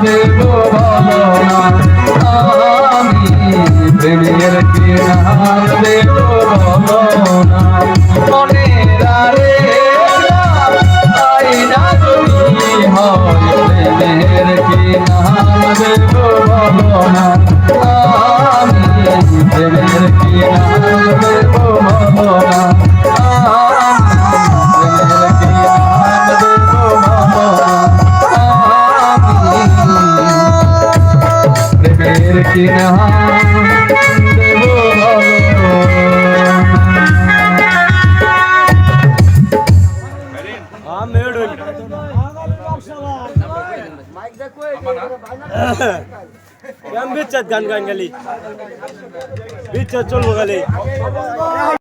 যাবে আমি প্রেমের কিনার দেব মনের রে আইনা যদি হয় প্রেমের কিনার দেব না। আমি প্রেমের কিনার দেব না। কিনা হ্যাঁ, গান গান গালি? বিচ্ছাদ চলবো গালি।